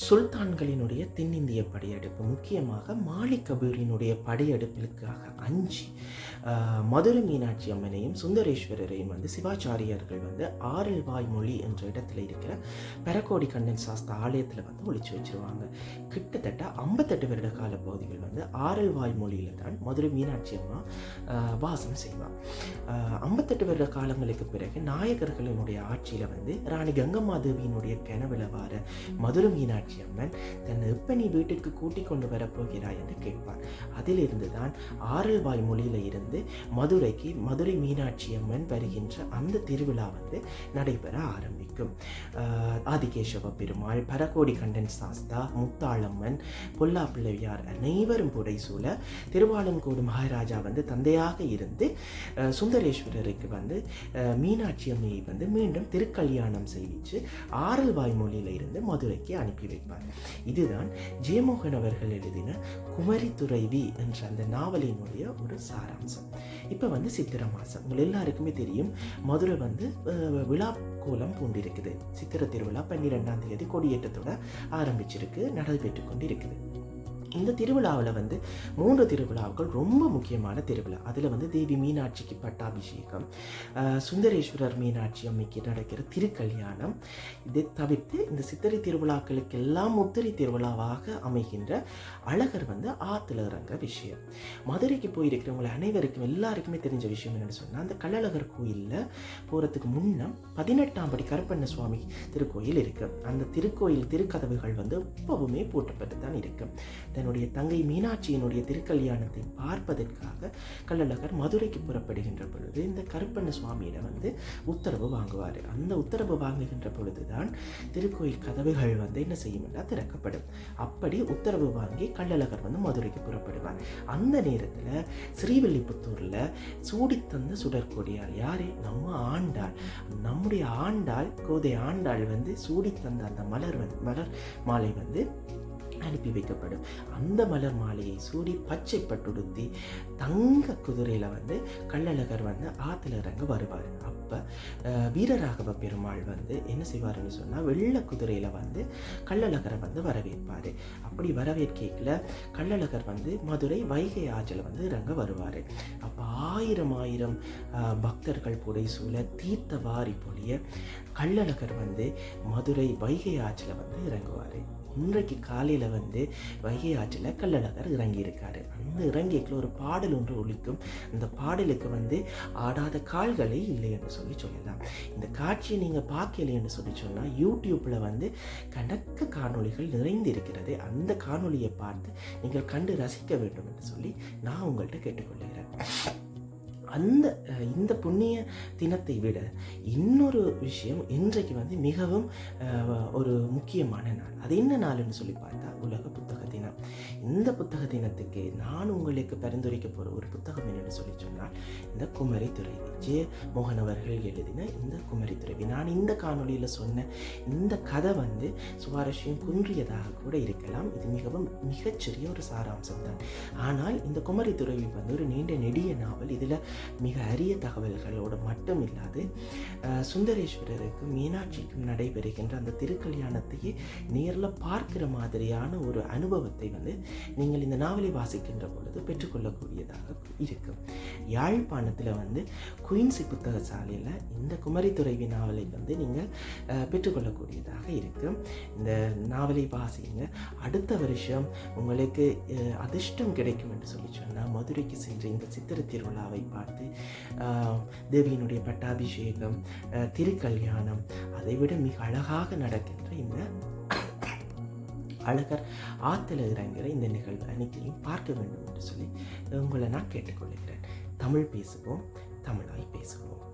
சுல்தான்களினுடைய தென்னிந்திய படையெடுப்பு முக்கியமாக மாலிக் கபூரினுடைய படையெடுப்பிற்காக அஞ்சு மதுரை மீனாட்சி அம்மனையும் சுந்தரேஸ்வரரையும் வந்து சிவாச்சாரியர்கள் வந்து ஆரல் வாய்மொழி என்ற இடத்துல இருக்கிற பெரக்கோடி கண்ணன் சாஸ்திர ஆலயத்தில் வந்து ஒழிச்சு வச்சுருவாங்க. கிட்டத்தட்ட ஐம்பத்தெட்டு வருட கால பகுதிகள் வந்து ஆரல்வாய் மொழியில் தான் மதுரை மீனாட்சி அம்மா ஆஹ், வாசம் செய்வார் ஐம்பத்தெட்டு வருட காலங்களுக்கு பிறகு நாயகர்களினுடைய ஆட்சியில் வந்து ராணி கங்கம்மா தேவியினுடைய கனவுல வார மதுரை மீனாட்சி மீனாட்சி அம்மன் தன் எப்பனி வீட்டுக்கு வீட்டிற்கு கூட்டிக் கொண்டு வரப்போகிறாய் என்று கேட்பார். அதிலிருந்து தான் ஆரல்வாய் மொழியில இருந்து மதுரைக்கு மதுரை மீனாட்சி அம்மன் வருகின்ற அந்த திருவிழா வந்து நடைபெற ஆரம்பிக்கும். ஆஹ் ஆதிகேசவ பெருமாள் பரகோடி கண்டன் சாஸ்தா முத்தாளம்மன் பொல்லா பிள்ளையார் அனைவரும் புடைசூழ திருவாலங்கோடு மகாராஜா வந்து தந்தையாக இருந்து சுந்தரேஸ்வரருக்கு வந்து மீனாட்சி அம்மையை வந்து மீண்டும் திருக்கல்யாணம் செய்விச்சு ஆரல்வாய் மொழியில இருந்து மதுரைக்கு அனுப்பி வைப்பார். இதுதான் ஜெயமோகன் அவர்கள் எழுதின குமரி துறைவி என்ற அந்த நாவலினுடைய ஒரு சாராம்சம். இப்போ வந்து சித்திரை மாதம் உங்கள் எல்லாருக்குமே தெரியும் மதுரை வந்து விழா கோலம் பூண்டிருக்குது. சித்திரை திருவிழா பன்னிரெண்டாம் தேதி கொடியேற்றத்தோட ஆரம்பிச்சிருக்கு நடைபெற்று கொண்டு இருக்குது இந்த திருவிழாவில் வந்து மூன்று திருவிழாக்கள் ரொம்ப முக்கியமான திருவிழா. அதில் வந்து தேவி மீனாட்சிக்கு பட்டாபிஷேகம் சுந்தரேஸ்வரர் மீனாட்சி அம்மைக்கு நடக்கிற திருக்கல்யாணம். இதை தவிர்த்து இந்த சித்திரை திருவிழாக்களுக்கு எல்லாம் முத்திரை திருவிழாவாக அமைகின்ற அழகர் வந்து ஆற்றுல இறங்குற விஷயம். மதுரைக்கு போயிருக்கிறவங்க அனைவருக்கும் எல்லாருக்குமே தெரிஞ்ச விஷயம் என்னென்னு சொன்னால் அந்த கள்ளழகர் கோயிலில் போகிறதுக்கு முன்னே பதினெட்டாம் படி கருப்பண்ண சுவாமி திருக்கோயில் இருக்குது அந்த திருக்கோயில் திருக்கதவுகள் வந்து எப்பவுமே போட்டப்பட்டு தான் இருக்குது தன்னுடைய தங்கை மீனாட்சியினுடைய திருக்கல்யாணத்தை பார்ப்பதற்காக கள்ளழகர் மதுரைக்கு புறப்படுகின்ற பொழுது இந்த கருப்பண்ண சுவாமியிடம் வந்து உத்தரவு வாங்குவார். அந்த உத்தரவு வாங்குகின்ற பொழுதுதான் திருக்கோயில் கதவுகள் வந்து என்ன செய்யும் என்றால் திறக்கப்படும். அப்படி உத்தரவு வாங்கி கள்ளழகர் வந்து மதுரைக்கு புறப்படுவார். அந்த நேரத்தில் ஸ்ரீவில்லிபுத்தூரில் சூடித்தந்த சுடற்கொடியார் யாரே நம்ம ஆண்டாள். நம்முடைய ஆண்டாள் கோதை ஆண்டாள் வந்து சூடித்தந்த அந்த மலர் வந்து மலர் மாலை வந்து அனுப்பி வைக்கப்படும். அந்த மலர் மாலையை சூடி பச்சை பட்டுடுத்தி தங்க குதிரையில் வந்து கள்ளழகர் வந்து ஆற்றுல இறங்க வருவார். அப்போ வீரராகவ பெருமாள் வந்து என்ன செய்வாருன்னு சொன்னால் வெள்ளை குதிரையில் வந்து கள்ளழகரை வந்து வரவேற்பார். அப்படி வரவேற்கல கள்ளழகர் வந்து மதுரை வைகை ஆற்றில் வந்து இறங்க வருவார். அப்போ ஆயிரம் ஆயிரம் பக்தர்கள் புடைசூழ தீர்த்த வாரி பொழிய கள்ளழகர் வந்து மதுரை வைகை ஆற்றில் வந்து இறங்குவார். இன்றைக்கு காலையில் வந்து வைகை ஆற்றில் கள்ளழகர் இறங்கியிருக்காரு. அந்த இறங்கியக்கில் ஒரு பாடல் ஒன்று ஒழிக்கும் அந்த பாடலுக்கு வந்து ஆடாத கால்களே இல்லை என்று சொல்லி சொல்லலாம். இந்த காட்சியை நீங்கள் பார்க்கல என்று சொல்லி சொன்னால் யூடியூப்பில் வந்து கணக்கு காணொளிகள் நிறைந்து இருக்கிறது அந்த காணொளியை பார்த்து நீங்கள் கண்டு ரசிக்க வேண்டும் என்று சொல்லி நான் உங்கள்கிட்ட கேட்டுக்கொள்கிறேன். அந்த இந்த புண்ணிய தினத்தை விட இன்னொரு விஷயம் இன்றைக்கு வந்து மிகவும் ஒரு முக்கியமான நாள். அது என்ன நாள்னு சொல்லி பார்த்தா உலக புத்தக தினம். இந்த புத்தக தினத்துக்கு நான் உங்களுக்கு பரிந்துரைக்க போகிற ஒரு புத்தகம் என்னென்னு சொல்லி சொன்னால் இந்த குமரி துறைவி மோகன் அவர்கள் எழுதின இந்த குமரி துறைவி. நான் இந்த காணொளியில் சொன்ன இந்த கதை வந்து சுவாரஸ்யம் குன்றியதாக கூட இருக்கலாம். இது மிகவும் மிகச்சிறிய ஒரு சாராம்சம் தான் ஆனால் இந்த குமரி வந்து ஒரு நீண்ட நெடிய நாவல். இதில் மிக அரிய தகவல்களோடு மட்டும் இல்லாது சுந்தரேஸ்வரருக்கும் மீனாட்சிக்கும் நடைபெறுகின்ற அந்த திருக்கல்யாணத்தையே நேரில் பார்க்கிற மாதிரியான ஒரு அனுபவத்தை வந்து நீங்கள் இந்த நாவலை வாசிக்கின்ற பொழுது பெற்றுக்கொள்ளக்கூடியதாக இருக்கும். யாழ்ப்பாணத்தில் வந்து குயின்சி புத்தக சாலையில் இந்த குமரி துறைவி நாவலை வந்து நீங்கள் அஹ், பெற்றுக்கொள்ளக்கூடியதாக இருக்கும். இந்த நாவலை வாசிங்க அடுத்த வருஷம் உங்களுக்கு அதிர்ஷ்டம் கிடைக்கும் என்று சொல்லி சொன்னால் மதுரைக்கு சென்று இந்த சித்திரை திருவிழாவை பார்த்து பார்த்து தேவியினுடைய பட்டாபிஷேகம் அஹ், திருக்கல்யாணம் அதைவிட மிக அழகாக நடக்கின்ற இந்த அழகர் ஆற்றுல இறங்குகிற இந்த நிகழ்வு அனைத்தையும் பார்க்க வேண்டும் என்று சொல்லி உங்களை நான் கேட்டுக்கொள்கிறேன். தமிழ் பேசுவோம் தமிழாய் பேசுவோம்.